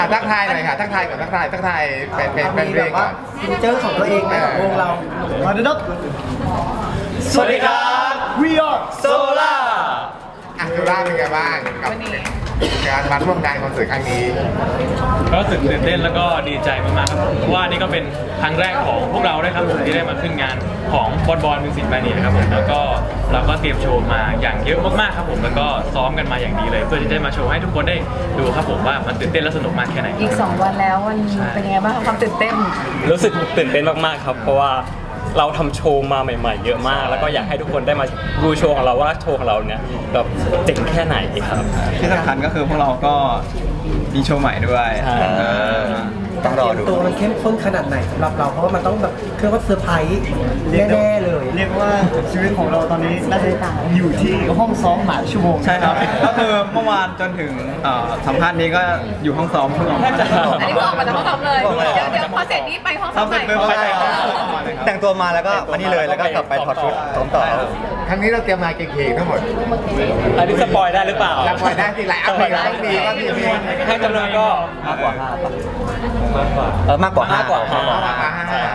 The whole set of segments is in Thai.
อะทักทายหน่อยค่ะทักทายก่อนทักทายทักทายแฟนเพลงแฟนมีเพลแบงบก่ว่าอนฟิวเจอร์ของตัวเองไหมของวงเรามาดูนกสวัสดีครับวีออโซล่าอะจุฬาเป็นไงบ้างกับ การมาร่วมงานคอนเสิร์ตครั้งนี้ ก็รู้สึกตื่นเต้นแล้วก็ดีใจมากๆครับผมเพราะว่านี่ก็เป็นครั้งแรกของพวกเราด้วยครับผมที่ได้มาขึ้นงานของบอลบอลมิวสิกแมนี่นะครับผมแล้วก็เราก็เตรียมโชว์มาอย่างเยอะมากๆครับผมแล้วก็ซ้อมกันมาอย่างดีเลย เพื่อที่จะมาโชว์ให้ทุกคนได้ดูครับผมว่ามันตื่นเต้นและสนุกมากแค่ไหน อีก 2 วันแล้วมันเป็นยังไงบ้างคะความตื่นเต้น รู้สึกตื่นเต้นมากๆครับ เพราะว่า เราทำโชว์มาใหม่ๆ เยอะมาก แล้วก็อยากให้ทุกคนได้มาดูโชว์ของเราว่าโชว์ของเราเนี่ยแบบเจ๋งแค่ไหนครับ ที่สำคัญก็คือพวกเราก็มีโชว์ใหม่ด้วยใช่ เออต้องรอดู ตัวมันเข้มข้นขนาดไหนสำหรับเราเพราะว่ามันต้องแบบเครื่องว่าเซอร์ไพรส์แน่ๆเลย เรียกว่าชีวิตของเราตอนนี้น่าจะอยู่ที่ห้องซ้อมหลายชั่วโมงใช่ครับ ก็คือเมื่อวานจนถึงเอ่อสัมภาษณ์นี้ก็อยู่ห้องซ้อมทุกวันอันนี้เพิ่งออกมาจากห้องซ้อมเลย เดี๋ยวเดี๋ยวพอเสร็จนี้ไปห้องซ้อมใหม่ทำเสร็จปุ๊บไปห้องซ้อ มใหม่แต่งตัวมาแล้วก็มานี่เลยแล้วก็กลับไปถอดชุดซ้อมต่อ ครั้งนี้เราเตรียมมากี่เพลงทั้งหมดอันนี้สปอยได้หรือเปล่ารับไว้ได้ที่หลายอันเพลงต้องมีว่ามีเพลงให้จำนวนก็มากกว่าห้าเออมากกว่าห้ามากกว่าห้า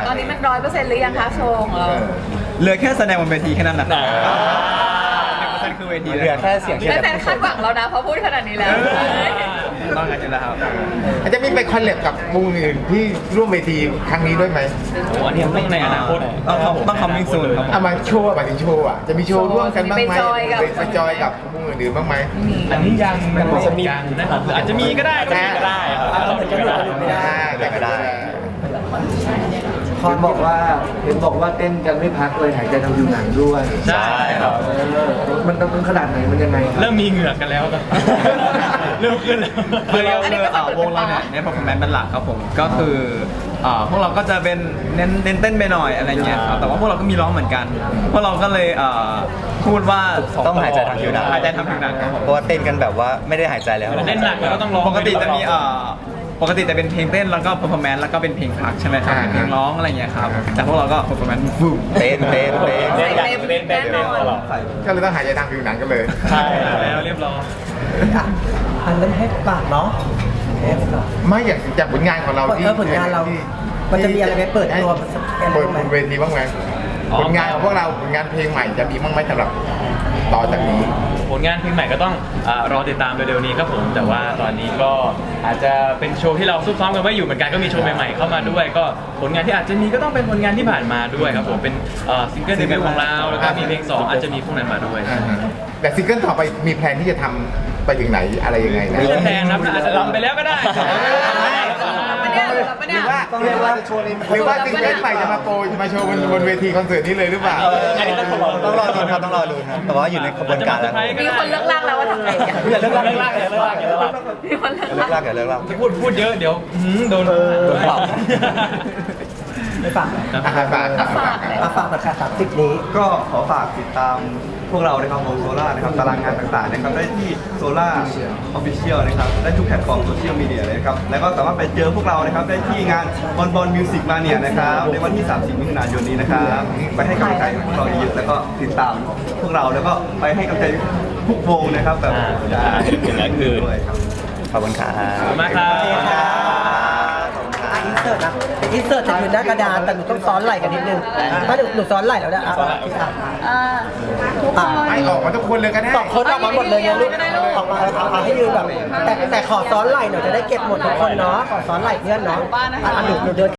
ตอนนี้มันร้อยเปอร์เซ็นต์หรือยังคะโชว์ของเราเหลือแค่แสดงบนเวทีแค่นั้นแหละอ่าหนึ่งเปอร์เซ็นต์คือเวทีเหลือแค่เสียงเชียร์แฟนๆคาดหวังแล้วนะเพราะพูดขนาดนี้แล้ว ต้องกันอยู่แล้วครับอาจจะมีไปคอนเลบกับวงอื่นที่ร่วมเวทีครั้งนี้ด้วยไหมโอ้อันนี้ต้องในอนาคตต้องเข้าต้องคอมมิ่งซูนครับเอามาโชว์อะหมายถึงโชว์อะจะมีโชว์ร่วมกันบ้างไหมไปจอยกับ ไปจอยกับวงอื่นๆบ้างไหมอันนี้ยังยังไม่ยังนะครับหรืออาจจะมีก็ได้ก็มีก็ได้ครับเราเหมือนจะหลุดกันไม่ได้แต่ก็ได้ คอนบอกว่าเห็นบอกว่าเต้นกันไม่พักเลยหายใจทำอยู่หนังด้วยใช่ครับมันต้องขนาดไหนมันยังไงเริ่มมีเหงื่อกันแล้วครับ เริ่มขึ้นแล้ว คือเราคือเอ่อวงเราเนี่ยเน้น performance เป็นหลักครับผม ก็คือเอ่อพวกเราก็จะเป็นเน้นเน้นเต้นไปหน่อยอะไรเงี้ยครับแต่ว่าพวกเราก็มีร้องเหมือนกัน พวกเราก็เลยเอ่อพูดว่าต้องหายใจทางผิวหนังหายใจทางผิวหนังครับผมเพราะว่าเต้นกันแบบว่าไม่ได้หายใจแล้ว เล่นหนักแล้วก็ต้องร้องปกติจะมีเอ่อ ปกติจะเป็นเพลงเต้นแล้วก็ performance แล้วก็เป็นเพลงพักใช่ไหมครับอ่า เป็นเพลงร้องอะไรเงี้ยครับแต่พวกเราก็ performance ฟึ่มเต้นเต้นเต้นเล่นอย่างเล่นเต้นเต้นตลอดก็เลยต้องหายใจทางผิวหนังกันเลย ใช่แล้วเรียบร้อย อะอันนั้นให้ปากเนาะให้ปาก ไม่อย่างจากผลงานของเราที่เออผลงานเราที่มันจะมีอะไรไปเปิดตัว เปิดบนเวทีบ้างไหมผลงานของพวกเราผลงานเพลงใหม่จะมีบ้างไหมสำหรับ ต่อจากนี้ ผลงานเพลงใหม่ก็ต้องอารอติดตามเร็วๆนี้ครับผมแต่ว่าตอนนี้ก็อาจจะเป็นโชว์ที่เราซุบซ้อมกันไว้อยู่เหมือนกันก็มีโชว์ใหม่ๆเข้ามาด้วย ก็ผลงานที่อาจจะมีก็ต้องเป็นผลงานที่ผ่านมาด้วยครับผมเป็นเอ่อซิงเกิลเดบิวต์ของเราแล้วก็มีเพลงสองอาจจะมีพวกนั้นมาด้วย อ่าฮะแต่ซิงเกิลต่อไปมีแพลนที่จะทำไปถึงไหนอะไรยังไงนะไม่ใช่แพลนครับอาจจะลำไปแล้วก็ได้ ต้องเรียกว่าจะโชว์ในหรือว่าซิงเกิลใหม่จะมาโปรจะมาโชว์บนบนเวทีคอนเสิร์ตนี้เลยหรือเปล่าอันนี้ต้องรอต้องรอดูครับต้องรอดูครับแต่ว่าอยู่ในขบวนการแล้วมีคนเลิกลากแล้วว่าทำไงกันอย่าเลิกลากเลิกลากอย่าเลิกลากอย่าเลิกลากมีคนเลิกเลิลากกลากอย่าเลิกลากพูดพูดเยอะเดี๋ยวหืมโดนโดนปรับ ไม่ฝากอะฝากฝากเอาฝากมาฝากประกาศสามสิบนี้ ก็ขอฝากติดตามพวกเรานะครับวงโซล่านะครับตารางงานต่างๆนะครับได้ที่โซล่าออฟฟิเชียลนะครับได้ทุกแพลตฟอร์มโซเชียลมีเดียเลยนะครับแล้วก็สามารถไปเจอพวกเรานะครับได้ที่งานบอลบอลมิวสิกมาเนียนะครับในวันที่ 30 มิถุนายนนี้นะครับไปให้กำลังใจพวกเราเยอะๆแล้วก็ติดตามพวกเราแล้วก็ไปให้กำลังใจทุกวงนะครับแบบอ่าอย่างนั้นคือ ด้วยครับ ขอบคุณครับ ขอบคุณมากครับอะอินเสิร์ตนะอินเสิร์ตจะอยู่หน้ากระดานแต่หนูต้องซ้อนไหล่กันนิดนึงถ้าหนูหนูซ้อนไหล่แล้วนะอะอะอ่าทุกคน ไม่ออกมาทุกคนเลยก็ได้สองคนออกมาหมดเลยไงลูกออกมาเอาเอาให้ยืนแบบแต่แต่ขอซ้อนไหล่หน่อยจะได้เก็บหมดทุกคนเนาะขอซ้อนไหล่เพื่อนเนาะอะหนูหนูเดิน